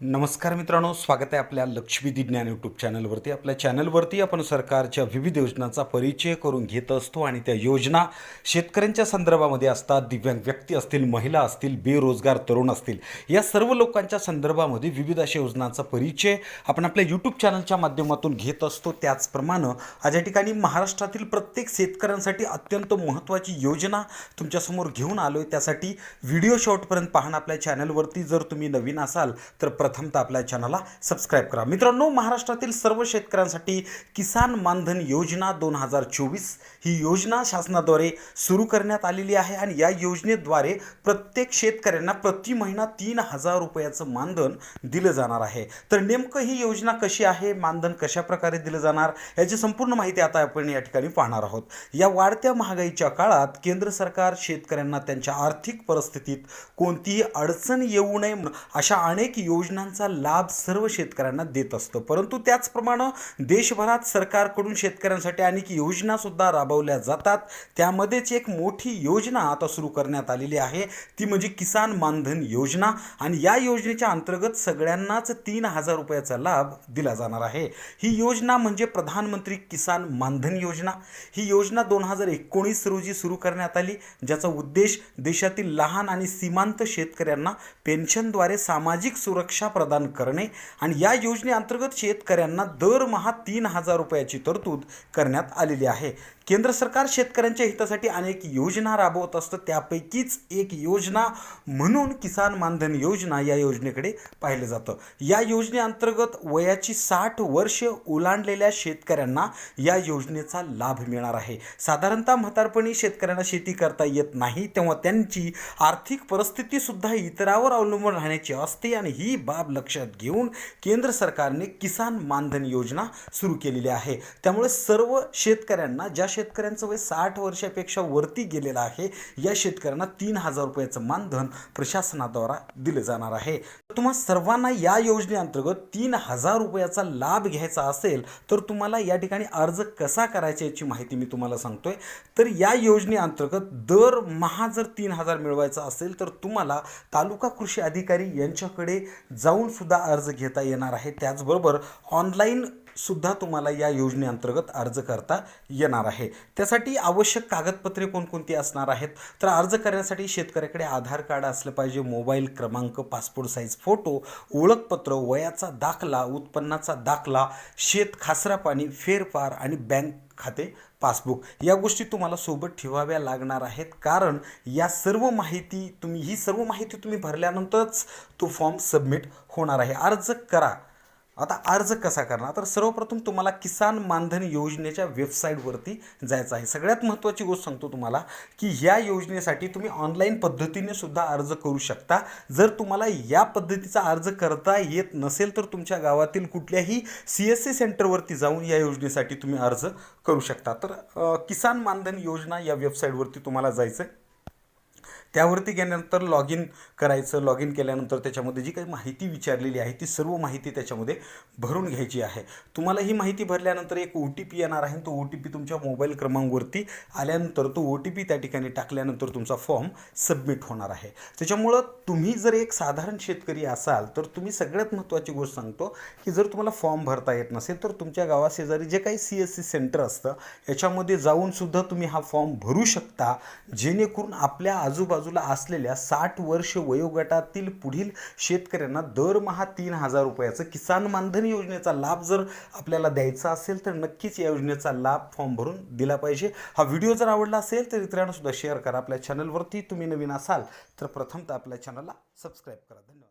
नमस्कार मित्रांनो स्वागत आहे आपल्या लक्ष्मी ज्ञान यूट्यूब चॅनलवरती. आपल्या चॅनलवरती आपण सरकारच्या विविध योजनांचा परिचय करून घेत असतो आणि त्या योजना शेतकऱ्यांच्या संदर्भामध्ये असतात दिव्यांग व्यक्ती असतील महिला असतील बेरोजगार तरुण असतील. या सर्व लोकांच्या संदर्भामध्ये विविध अशा योजनांचा परिचय आपण आपल्या यूट्यूब चॅनलच्या माध्यमातून घेत असतो. त्याचप्रमाणे आज या ठिकाणी महाराष्ट्रातील प्रत्येक शेतकऱ्यांसाठी अत्यंत महत्त्वाची योजना तुमच्यासमोर घेऊन आलो आहे त्यासाठी व्हिडिओ शॉर्टपर्यंत पाहणं आपल्या चॅनलवरती. जर तुम्ही नवीन असाल तर प्र प्रथमतः आपल्या चॅनलला सबस्क्राईब करा. मित्रांनो महाराष्ट्रातील सर्व शेतकऱ्यांसाठी किसान मानधन योजना दोन हजार चोवीस ही योजना शासनाद्वारे सुरू करण्यात आलेली आहे आणि या योजनेद्वारे प्रत्येक शेतकऱ्यांना प्रति महिना तीन हजार रुपयाचं मानधन दिलं जाणार आहे. तर नेमकं ही योजना कशी आहे? मानधन कशा प्रकारे दिलं जाणार? याची संपूर्ण माहिती आता आपण या ठिकाणी पाहणार आहोत. या वाढत्या महागाईच्या काळात केंद्र सरकार शेतकऱ्यांना त्यांच्या आर्थिक परिस्थितीत कोणतीही अडचण येऊ नये म्हणून अशा अनेक योजना योजनांचा लाभ सर्व शेतकऱ्यांना देत असतो. परंतु त्याचप्रमाणे देशभरात सरकारकडून शेतकऱ्यांसाठी अनेक योजनासुद्धा राबवल्या जातात. त्यामध्येच एक मोठी योजना आता सुरू करण्यात आलेली आहे. ती म्हणजे किसान मानधन योजना. आणि या योजनेच्या अंतर्गत सगळ्यांनाच तीन हजार रुपयाचा लाभ दिला जाणार आहे. ही योजना म्हणजे प्रधानमंत्री किसान मानधन योजना. ही योजना दोन हजार एकोणीस रोजी सुरू करण्यात आली ज्याचा उद्देश देशातील लहान आणि सीमांत शेतकऱ्यांना पेन्शनद्वारे सामाजिक सुरक्षा प्रदान करणे आणि या योजनेअंतर्गत शेतकऱ्यांना दरमहा तीन हजार रुपयाची तरतूद करण्यात आलेली आहे. केंद्र सरकार शेतकऱ्यांच्या हितासाठी अनेक योजना राबवत असतं. त्यापैकीच एक योजना म्हणून किसान मानधन योजना या योजनेकडे पाहिलं जातं. या योजनेअंतर्गत वयाची साठ वर्ष ओलांडलेल्या शेतकऱ्यांना या योजनेचा लाभ मिळणार आहे. साधारणतः म्हातारपणी शेतकऱ्यांना शेती करता येत नाही तेव्हा त्यांची आर्थिक परिस्थिती सुद्धा इतरावर अवलंबून राहण्याची असते आणि ही बाब लक्षात घेऊन केंद्र सरकारने किसान मानधन योजना सुरू केलेली आहे. त्यामुळे सर्व शेतकऱ्यांना ज्या शेतकऱ्यांचं वय साठ वर्षापेक्षा वरती गेलेलं आहे या शेतकऱ्यांना तीन हजार रुपयाचं मानधन प्रशासनाद्वारा दिलं जाणार आहे. तुम्हा सर्वांना या योजनेअंतर्गत तीन हजार रुपयाचा लाभ घ्यायचा असेल तर तुम्हाला या ठिकाणी अर्ज कसा करायचा याची माहिती मी तुम्हाला सांगतोय. तर या योजनेअंतर्गत दरमहा जर तीन हजार मिळवायचा असेल तर तुम्हाला तालुका कृषी अधिकारी यांच्याकडे जाऊन सुद्धा अर्ज घेता येणार आहे. त्याचबरोबर ऑनलाईन सुद्धा तुम्हाला या योजनेअंतर्गत अर्ज करता येणार आहे. त्यासाठी आवश्यक कागदपत्रे कोणकोणती असणार आहेत? तर अर्ज करण्यासाठी शेतकऱ्याकडे आधार कार्ड असलं पाहिजे मोबाईल क्रमांक पासपोर्ट साईज फोटो ओळखपत्र वयाचा दाखला उत्पन्नाचा दाखला शेत खासरा पाणी फेरफार आणि बँक खाते पासबुक. या गोष्टी तुम्हाला सोबत ठेवाव्या लागणार आहेत. कारण या सर्व माहिती तुम्ही ही सर्व माहिती तुम्ही भरल्यानंतरच तो फॉर्म सबमिट होणार आहे. अर्ज करा. आता अर्ज कसा करणार? तर सर्वप्रथम तुम्हाला किसान मानधन योजनेच्या वेबसाईटवरती जायचं आहे. सगळ्यात महत्त्वाची गोष्ट सांगतो तुम्हाला की या योजनेसाठी तुम्ही ऑनलाईन पद्धतीने सुद्धा अर्ज करू शकता. जर तुम्हाला या पद्धतीचा अर्ज करता येत नसेल तर तुमच्या गावातील कुठल्याही सी एस सी सेंटरवरती जाऊन या योजनेसाठी तुम्ही अर्ज करू शकता. तर किसान मानधन योजना या वेबसाईटवरती तुम्हाला जायचं आहे त्यावरती गेल्यानंतर लॉग इन करायचं लॉग इन केल्यानंतर त्याच्यामध्ये जी काही माहिती विचारलेली आहे ती सर्व माहिती त्याच्यामध्ये भरून घ्यायची आहे. तुम्हाला ही माहिती भरल्यानंतर एक ओ टी पी येणार आहे तो ओ टी पी तुमच्या मोबाईल क्रमांकवरती आल्यानंतर तो ओ टी पी त्या ठिकाणी टाकल्यानंतर तुमचा फॉर्म सबमिट होणार आहे. त्याच्यामुळं तुम्ही जर एक साधारण शेतकरी असाल तर तुम्ही सगळ्यात महत्त्वाची गोष्ट सांगतो की जर तुम्हाला फॉर्म भरता येत नसेल तर तुमच्या गावाशेजारी जे काही सी एस सी सेंटर असतं याच्यामध्ये जाऊनसुद्धा तुम्ही हा फॉर्म भरू शकता जेणेकरून आपल्या आजूबाजू बाजूला असलेल्या साठ वर्ष वयोगटातील पुढील शेतकऱ्यांना दरमहा तीन हजार रुपयाचं किसान मानधन योजनेचा लाभ जर आपल्याला द्यायचा असेल तर नक्कीच या योजनेचा लाभ फॉर्म भरून दिला पाहिजे. हा व्हिडिओ जर आवडला असेल तर इतरांना सुद्धा शेअर करा. आपल्या चॅनलवरती तुम्ही नवीन असाल तर प्रथमतः आपल्या चॅनलला सबस्क्राईब करा. धन्यवाद.